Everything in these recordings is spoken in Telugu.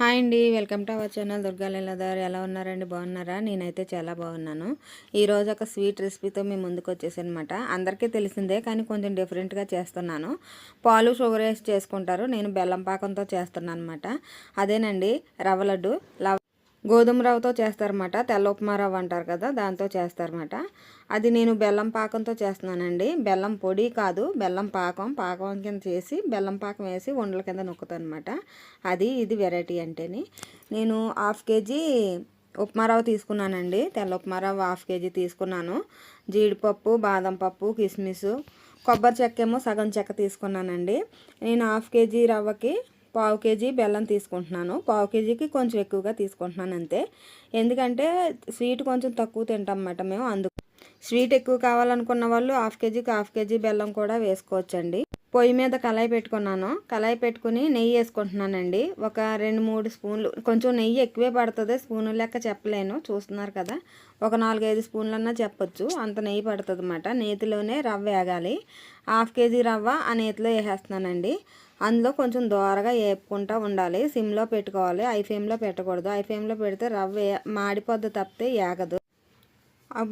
హాయ్ అండి welcome to our channel Durga Leeladhar ఎలా ఉన్నారండి? బాగున్నారా? నేనైతే చాలా బాగున్నాను. ఈరోజు ఒక స్వీట్ రెసిపీతో మీ ముందుకు వచ్చేసనమాట. అందరికీ తెలిసిందే కానీ కొంచెం డిఫరెంట్గా చేస్తున్నాను. పాలు షుగర్ వేసి చేసుకుంటారు. నేను బెల్లం పాకంతో చేస్తున్నాను అనమాట అదేనండి రవ్వ లడ్డు లవ్ గోధుమ రవ్వతో చేస్తారన్నమాట. తెల్ల ఉప్మా రవ్వ అంటారు కదా దాంతో చేస్తారన్నమాట. అది నేను బెల్లం పాకంతో చేస్తున్నానండి. బెల్లం పొడి కాదు బెల్లం పాకం. పాకం కింద చేసి బెల్లం పాకం వేసి ఉండల కింద నొక్కుతాను అనమాట అది ఇది వెరైటీ అంటేని. నేను హాఫ్ కేజీ ఉప్మా తీసుకున్నానండి. తెల్ల ఉప్మా హాఫ్ కేజీ తీసుకున్నాను. జీడిపప్పు బాదం పప్పు కిస్మిస్ కొబ్బరి చెక్క ఏమో సగం చెక్క తీసుకున్నానండి. నేను హాఫ్ కేజీ రవ్వకి పావు కేజీ బెల్లం తీసుకుంటున్నాను. పావు కేజీకి కొంచెం ఎక్కువగా తీసుకుంటున్నాను అంతే. ఎందుకంటే స్వీట్ కొంచెం తక్కువ తింటాం అన్నమాట మేము అందుకు. స్వీట్ ఎక్కువ కావాలనుకున్న వాళ్ళు హాఫ్ కేజీకి హాఫ్ కేజీ బెల్లం కూడా వేసుకోవచ్చండి. పొయ్యి మీద కళాయి పెట్టుకున్నాను. కళాయి పెట్టుకుని నెయ్యి వేసుకుంటున్నానండి. ఒక రెండు మూడు స్పూన్లు. కొంచెం నెయ్యి ఎక్కువే పడుతుంది. స్పూన్లు లెక్క చెప్పలేను. చూస్తున్నారు కదా. ఒక నాలుగైదు స్పూన్లన్నా చెప్పొచ్చు. అంత నెయ్యి పడుతుంది అన్నమాట నేతిలోనే రవ్వ వేగాలి. హాఫ్ కేజీ రవ్వ ఆ నేతిలో వేసేస్తున్నానండి. అందులో కొంచెం దోరగా వేపుకుంటూ ఉండాలి. సిమ్లో పెట్టుకోవాలి. ఐ ఫ్లేమ్లో పెట్టకూడదు. ఐ ఫ్లేమ్లో పెడితే రవ్వ మాడిపోద్ది తప్పితే ఏగదు.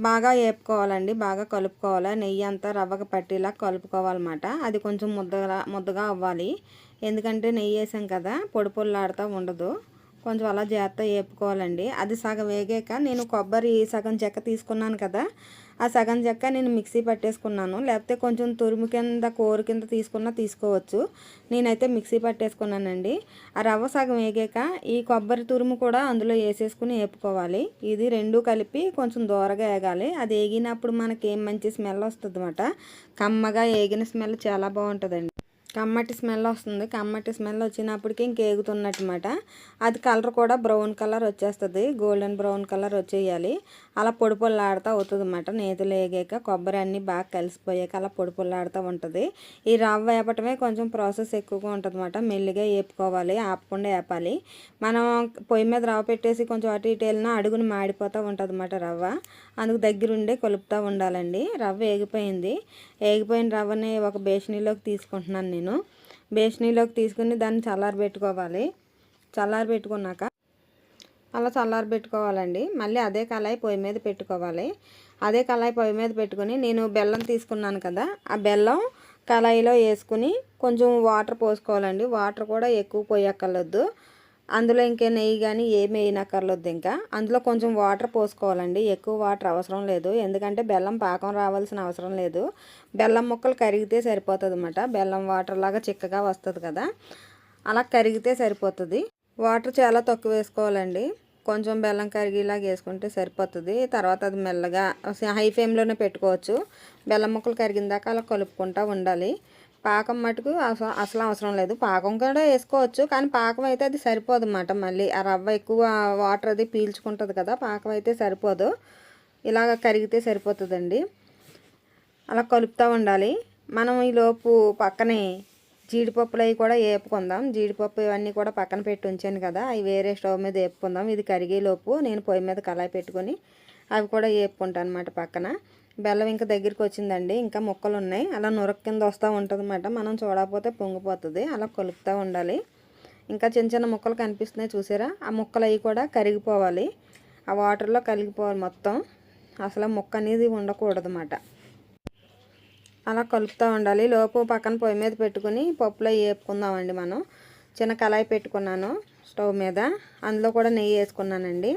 బాగా వేపుకోవాలండి. బాగా కలుపుకోవాలి. నెయ్యి అంతా రవ్వకు పట్టేలా కలుపుకోవాలన్నమాట. అది కొంచెం ముద్దగా ముద్దగా అవ్వాలి. ఎందుకంటే నెయ్యి వేసాం కదా పొడి పొల్లాడుతూ ఉండదు. కొంచెం అలా జాగ్రత్త వేపుకోవాలండి. అది సగం వేగాక నేను కొబ్బరి సగం చెక్క తీసుకున్నాను కదా ఆ సగం చెక్క నేను మిక్సీ పట్టేసుకున్నాను. లేకపోతే కొంచెం తురుము కింద కూర కింద తీసుకున్నా తీసుకోవచ్చు. నేనైతే మిక్సీ పట్టేసుకున్నానండి. ఆ రవ్వ సగం వేగాక ఈ కొబ్బరి తురుము కూడా అందులో వేసేసుకుని వేపుకోవాలి. ఇది రెండు కలిపి కొంచెం దూరగా వేగాలి. అది వేగినప్పుడు మనకి ఏం మంచి స్మెల్ వస్తుంది కమ్మగా వేగిన స్మెల్ చాలా బాగుంటుందండి. కమ్మటి స్మెల్ వస్తుంది. కమ్మటి స్మెల్ వచ్చినప్పటికి ఇంకేగుతున్నట్టుమాట అది కలర్ కూడా బ్రౌన్ కలర్ వచ్చేస్తుంది. గోల్డెన్ బ్రౌన్ కలర్ వచ్చేయాలి. అలా పొడి పొల్లాడుతూ అవుతుంది అనమాట నేతులు వేగాక కొబ్బరి అన్నీ బాగా కలిసిపోయాక అలా పొడి పొల్లాడుతూ ఉంటుంది. ఈ రవ్వ వేపటమే కొంచెం ప్రాసెస్ ఎక్కువగా ఉంటుంది అన్నమాట మెల్లిగా వేపుకోవాలి ఆపకుండా వేపాలి మనం పొయ్యి మీద రవ్వ పెట్టేసి కొంచెం అటు ఇటు వెళ్ళినా అడుగును మాడిపోతూ ఉంటుంది అన్నమాట రవ్వ. అందుకు దగ్గరుండే కలుపుతూ ఉండాలండి. రవ్వ వేగిపోయింది వేగిపోయిన రవ్వని ఒక బేషనీలోకి తీసుకుంటున్నాను నేను. బేషనీలోకి తీసుకుని దాన్ని చల్లారి పెట్టుకోవాలి. చల్లారి పెట్టుకున్నాక అలా చల్లారి పెట్టుకోవాలండి. మళ్ళీ అదే కళాయి పొయ్యి మీద పెట్టుకోవాలి. అదే కళాయి పొయ్యి మీద పెట్టుకుని నేను బెల్లం తీసుకున్నాను కదా ఆ బెల్లం కళాయిలో వేసుకుని కొంచెం వాటర్ పోసుకోవాలండి. వాటర్ కూడా ఎక్కువ పోయక్కర్లేదు. అందులో ఇంకే నెయ్యి కానీ ఏమి వేయనక్కర్లేదు ఇంకా. అందులో కొంచెం వాటర్ పోసుకోవాలండి. ఎక్కువ వాటర్ అవసరం లేదు. ఎందుకంటే బెల్లం పాకం రావాల్సిన అవసరం లేదు. బెల్లం ముక్కలు కరిగితే సరిపోతుంది అనమాట బెల్లం వాటర్ లాగా చిక్కగా వస్తుంది కదా. అలా కరిగితే సరిపోతుంది. వాటర్ చాలా తక్కువ వేసుకోవాలండి. కొంచెం బెల్లం కరిగేలాగా వేసుకుంటే సరిపోతుంది. తర్వాత అది మెల్లగా హై ఫ్లేమ్లోనే పెట్టుకోవచ్చు. బెల్లం ముక్కలు కరిగిన దాకా అలా కలుపుకుంటూ ఉండాలి. పాకం మటుకు అసలు అవసరం లేదు. పాకం కూడా వేసుకోవచ్చు కానీ పాకం అయితే అది సరిపోదు అన్నమాట మళ్ళీ. ఆ రవ్వ ఎక్కువ వాటర్ అది పీల్చుకుంటుంది కదా పాకం అయితే సరిపోదు. ఇలాగ కరిగితే సరిపోతుందండి. అలా కలుపుతూ ఉండాలి. మనం ఈలోపు పక్కనే జీడిపప్పులు అవి కూడా వేపుకుందాం జీడిపప్పు ఇవన్నీ కూడా పక్కన పెట్టి ఉంచాను కదా అవి వేరే స్టవ్ మీద వేపుకుందాం ఇది కరిగేలోపు నేను పొయ్యి మీద కళాయి పెట్టుకొని అవి కూడా వేపుకుంటాను అనమాట పక్కన. బెల్లం ఇంకా దగ్గరికి వచ్చిందండి. ఇంకా ముక్కలు ఉన్నాయి అలా నురక కింద వస్తూ ఉంటుంది అనమాట మనం చూడకపోతే పొంగిపోతుంది. అలా కలుపుతూ ఉండాలి. ఇంకా చిన్న చిన్న ముక్కలు కనిపిస్తున్నాయి చూసారా? ఆ ముక్కలు అవి కూడా కరిగిపోవాలి. ఆ వాటర్లో కలిగిపోవాలి మొత్తం. అసలు ముక్క అనేది ఉండకూడదు అన్నమాట అలా కలుపుతూ ఉండాలి. లోపు పక్కన పొయ్యి మీద పెట్టుకుని పప్పులో వేపుకుందామండి మనం. చిన్న కళాయి పెట్టుకున్నాను స్టవ్ మీద. అందులో కూడా నెయ్యి వేసుకున్నానండి.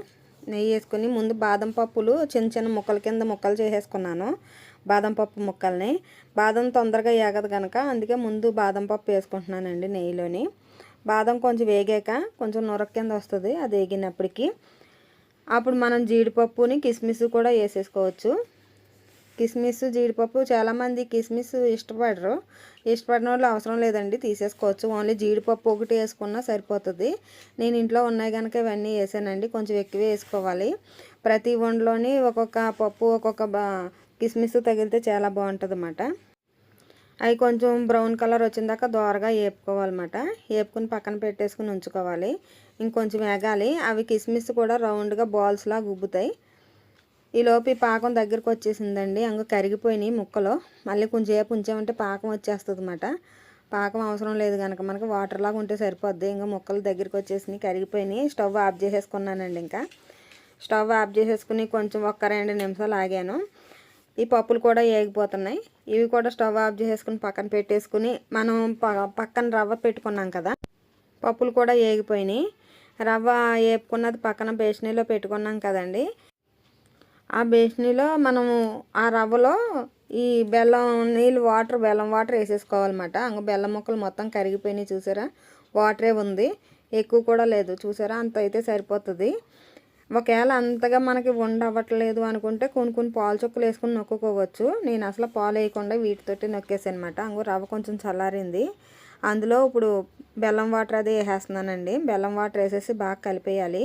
నెయ్యి వేసుకుని ముందు బాదం పప్పులు చిన్న చిన్న ముక్కల కింద ముక్కలు చేసేసుకున్నాను బాదం పప్పు ముక్కల్ని. బాదం తొందరగా ఏగదు కనుక అందుకే ముందు బాదం పప్పు వేసుకుంటున్నానండి నెయ్యిలోని. బాదం కొంచెం వేగాక కొంచెం నొరక కింద వస్తుంది అది వేగినప్పటికీ. అప్పుడు మనం జీడిపప్పుని కిస్మిస్ కూడా వేసేసుకోవచ్చు. కిస్మిస్ జీడిపప్పు చాలామంది కిస్మిస్ ఇష్టపడరు. ఇష్టపడిన వాళ్ళు అవసరం లేదండి తీసేసుకోవచ్చు. ఓన్లీ జీడిపప్పు ఒకటి వేసుకున్నా సరిపోతుంది. నేను ఇంట్లో ఉన్నాయి కనుక ఇవన్నీ వేసానండి కొంచెం ఎక్కువ వేసుకోవాలి. ప్రతి వండలోని ఒక్కొక్క పప్పు ఒక్కొక్క కిస్మిస్ తగిలితే చాలా బాగుంటుంది అన్నమాట అవి కొంచెం బ్రౌన్ కలర్ వచ్చిన దాకా దోరగా వేపుకోవాలన్నమాట వేపుకుని పక్కన పెట్టేసుకుని ఉంచుకోవాలి. ఇంకొంచెం వేగాలి. అవి కిస్మిస్ కూడా రౌండ్గా బాల్స్లా గుబ్బుతాయి ఈ పాకం దగ్గరకు వచ్చేసిందండి. అంగ కరిగిపోయినాయి ముక్కలు. మళ్ళీ కొంచెం సేపు ఉంచామంటే పాకం వచ్చేస్తుంది అనమాట పాకం అవసరం లేదు కనుక మనకి వాటర్ లాగా ఉంటే సరిపోద్ది. ఇంకా ముక్కలు దగ్గరికి వచ్చేసినాయి కరిగిపోయినాయి. స్టవ్ ఆఫ్ చేసేసుకున్నానండి ఇంకా. స్టవ్ ఆఫ్ చేసేసుకుని కొంచెం ఒక్క రెండు నిమిషాలు ఆగాను. ఈ పప్పులు కూడా ఏగిపోతున్నాయి. ఇవి కూడా స్టవ్ ఆఫ్ చేసేసుకుని పక్కన పెట్టేసుకుని మనం ప- పక్కన రవ్వ పెట్టుకున్నాం కదా పప్పులు కూడా ఏగిపోయినాయి. రవ్వ వేపుకున్నది పక్కన బేసనీలో పెట్టుకున్నాం కదండి. ఆ బేసనీలో మనము ఆ రవ్వలో ఈ బెల్లం నీళ్ళు వాటర్ బెల్లం వాటర్ వేసేసుకోవాలన్నమాట. అంగ బెల్లం ముక్కలు మొత్తం కరిగిపోయినాయి చూసారా? వాటరే ఉంది. ఎక్కువ కూడా లేదు. చూసారా? అంత అయితే సరిపోతుంది. ఒకవేళ అంతగా మనకి వండ అనుకుంటే కొన్ని కొన్ని పాలు చుక్కలు వేసుకుని నొక్కుకోవచ్చు. నేను అసలు పాలు వేయకుండా వీటితోటి నొక్కేసాను అనమాట అంగు రవ్వ కొంచెం చల్లారింది. అందులో ఇప్పుడు బెల్లం వాటర్ అది వేసేస్తున్నానండి. బెల్లం వాటర్ వేసేసి బాగా కలిపేయాలి.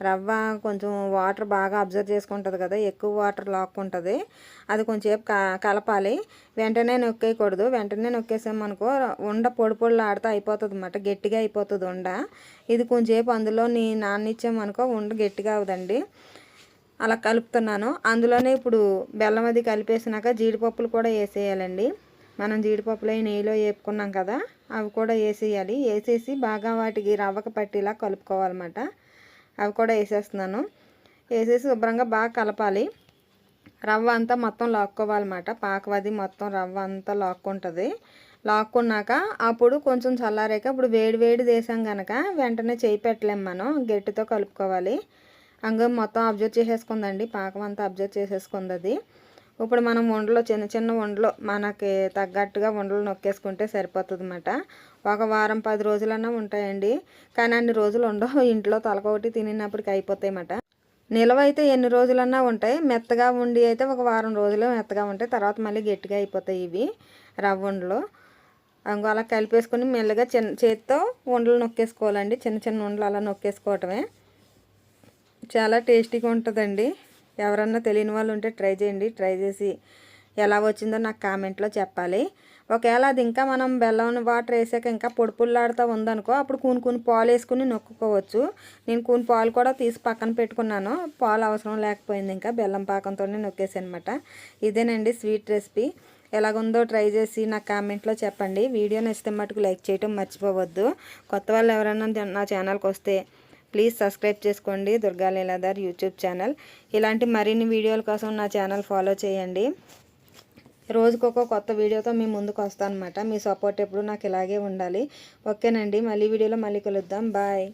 రవ్వ కొంచెం వాటర్ బాగా అబ్జర్వ్ చేసుకుంటుంది కదా ఎక్కువ వాటర్ లాక్కుంటుంది. అది కొంచెంసేపు క కలపాలి. వెంటనే నొక్కేయకూడదు. వెంటనే నొక్కేసామనుకో ఉండ పొడి పొడిలు ఆడితే అయిపోతుంది అన్నమాట గట్టిగా అయిపోతుంది ఉండ. ఇది కొంచెంసేపు అందులో నీ నాన్నిచ్చామనుకో ఉండ గట్టిగా అవుదండి. అలా కలుపుతున్నాను. అందులోనే ఇప్పుడు బెల్లం అది కలిపేసినాక జీడిపప్పులు కూడా వేసేయాలండి. మనం జీడిపప్పులో నెయ్యిలో వేపుకున్నాం కదా అవి కూడా వేసేయాలి వేసేసి బాగా వాటికి రవ్వక పట్టేలా కలుపుకోవాలన్నమాట. అవి కూడా వేసేస్తున్నాను వేసేసి శుభ్రంగా బాగా కలపాలి. రవ్వ అంతా మొత్తం లాక్కోవాలన్నమాట. పాకవది మొత్తం రవ్వ అంతా లాక్కుంటుంది. లాక్కున్నాక అప్పుడు కొంచెం చల్లారాక ఇప్పుడు వేడి వేడి చేసాం కనుక వెంటనే చేయి పెట్టలేం మనం. గట్టితో కలుపుకోవాలి. అంగ మొత్తం అబ్జర్వ్ చేసేసుకుందండి. పాకం అంతా అబ్జర్వ్ చేసేసుకుంది అది. ఇప్పుడు మనం వండలో చిన్న చిన్న వండలో మనకి తగ్గట్టుగా వండలు నొక్కేసుకుంటే సరిపోతుంది అన్నమాట ఒక వారం పది రోజులన్నా ఉంటాయండి. కానీ అన్ని రోజులు ఉండవు. ఇంట్లో తలకొకటి తినినప్పటికి అయిపోతాయి అన్నమాట నిలవ అయితే ఎన్ని రోజులన్నా ఉంటాయి. మెత్తగా ఉండి అయితే ఒక వారం రోజులు మెత్తగా ఉంటాయి. తర్వాత మళ్ళీ గట్టిగా అయిపోతాయి ఇవి రవ్వ ఉండలు అంగో అలా కలిపేసుకొని మెల్లగా చిన్న చేత్తో ఉండలు నొక్కేసుకోవాలండి. చిన్న చిన్న ఉండలు అలా నొక్కేసుకోవటమే. చాలా టేస్టీగా ఉంటుందండి. ఎవరన్నా తెలియని వాళ్ళు ఉంటే ట్రై చేయండి ట్రై చేసి ఎలా వచ్చిందో నాకు కామెంట్లో చెప్పాలి. ఒకవేళ అది ఇంకా మనం బెల్లం వాటర్ వేసాక ఇంకా పొడి పుల్లాడుతూ ఉందనుకో అప్పుడు కూని కూని పాలు వేసుకుని నొక్కుకోవచ్చు. నేను కూని పాలు కూడా తీసి పక్కన పెట్టుకున్నాను. పాలు అవసరం లేకపోయింది ఇంకా బెల్లం పాకంతోనే నొక్కేసాను అనమాట ఇదేనండి స్వీట్ రెసిపీ. ఎలాగుందో ట్రై చేసి నాకు కామెంట్లో చెప్పండి. వీడియో నచ్చితే మటుకు లైక్ చేయటం మర్చిపోవద్దు. కొత్త వాళ్ళు ఎవరైనా నా ఛానల్కి వస్తే ప్లీజ్ సబ్స్క్రైబ్ చేసుకోండి దుర్గా లీలాధర్ యూట్యూబ్ ఛానల్. ఇలాంటి మరిన్ని వీడియోల కోసం నా ఛానల్ ఫాలో చేయండి. రోజుకొక కొత్త వీడియోతో మీ ముందుకు వస్తాను అనమాట మీ సపోర్ట్ ఎప్పుడు నాకు ఇలాగే ఉండాలి. ఓకేనండి. మళ్ళీ వీడియోలో మళ్ళీ కలుద్దాం. బాయ్.